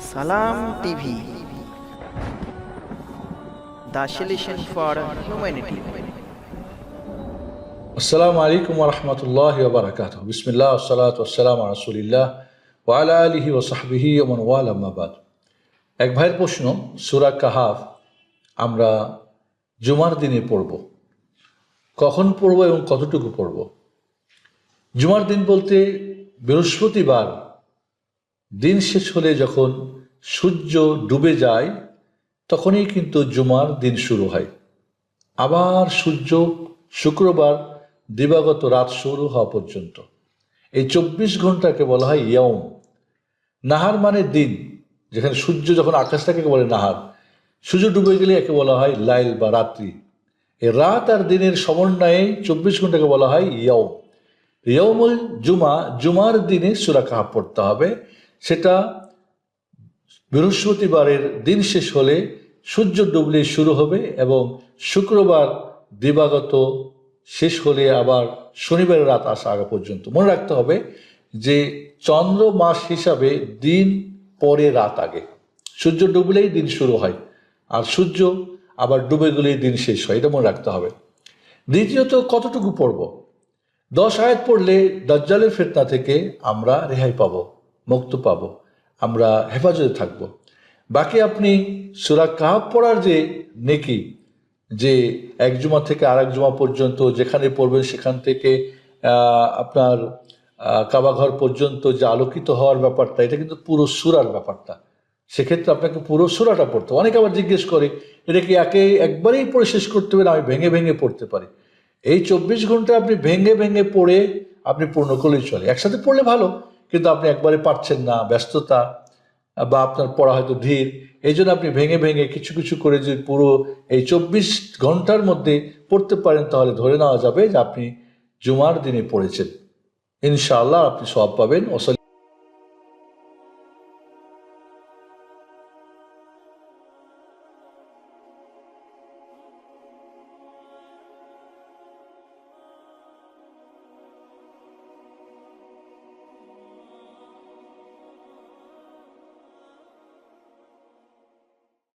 সালাম TV. For humanity. আসসালামু আলাইকুম বিসমিল্লাহ এক ভাইয়ের প্রশ্ন, সুরা কাহাফ আমরা জুমার দিনে পড়ব। কখন পড়ব এবং কতটুকু পড়ব? জুমার দিন বলতে বৃহস্পতিবার দিন শেষ হলে যখন সূর্য ডুবে যায়, তখনই কিন্তু জুমার দিন শুরু হয়। আবার সূর্য শুক্রবার দিবাগত রাত শুরু হওয়া পর্যন্ত। এই চব্বিশ ঘন্টাকে বলা হয় ইয়ম নাহার মানে দিন, যেখানে সূর্য যখন আকাশটাকে বলে নাহার, সূর্য ডুবে গেলে একে বলা হয় লাইল বা রাত্রি। এই রাত আর দিনের সমন্বয়ে চব্বিশ ঘন্টাকে বলা হয় ইয়ম ইয়মুল জুমা, জুমার দিনে সুরা পড়তে হবে। সেটা বৃহস্পতিবারের দিন শেষ হলে সূর্য ডুবলে শুরু হবে এবং শুক্রবার দিবাগত শেষ হলে আবার শনিবারের রাত আসা আগা পর্যন্ত। মনে রাখতে হবে যে চন্দ্র মাস হিসাবে দিন পরে রাত আগে। সূর্য ডুবলেই দিন শুরু হয় আর সূর্য আবার ডুবে গেলেই দিন শেষ হয়, এটা মনে রাখতে হবে। দ্বিতীয়ত কতটুকু পড়ব? দশ আয়াত পড়লে দজ্জালের ফেতনা থেকে আমরা রেহাই পাবো। মুক্ত পাব। আমরা হেফাজতে থাকব। বাকি আপনি সুরা কাহাব পড়ার যে নেকি, যে এক জুমা থেকে আরেক জুমা পর্যন্ত যেখানে পড়বেন সেখান থেকে আপনার কাবাঘর পর্যন্ত যে আলোকিত হওয়ার ব্যাপারটা, এটা কিন্তু পুরো সুরার ব্যাপারটা। সেক্ষেত্রে আপনাকে পুরো সুরাটা পড়তে। অনেকে আবার জিজ্ঞেস করে, এটা কি একে একবারেই পড়ে শেষ করতে না? আমি ভেঙে ভেঙে পড়তে পারি। এই চব্বিশ ঘণ্টা আপনি ভেঙে ভেঙে পড়ে আপনি পূর্ণ করলেই চলে। একসাথে পড়লে ভালো। কিন্তু আপনি একবারে পারছেন না, ব্যস্ততা বা আপনার পড়া হয়তো ধীর। এই জন্য আপনি ভেঙে ভেঙে কিছু কিছু করে যদি পুরো এই চব্বিশ ঘণ্টার মধ্যে পড়তে পারেন, তাহলে ধরে নেওয়া যাবে যে আপনি জুমার দিনে পড়েছেন। ইনশাআল্লাহ আপনি সব পাবেন। ওসল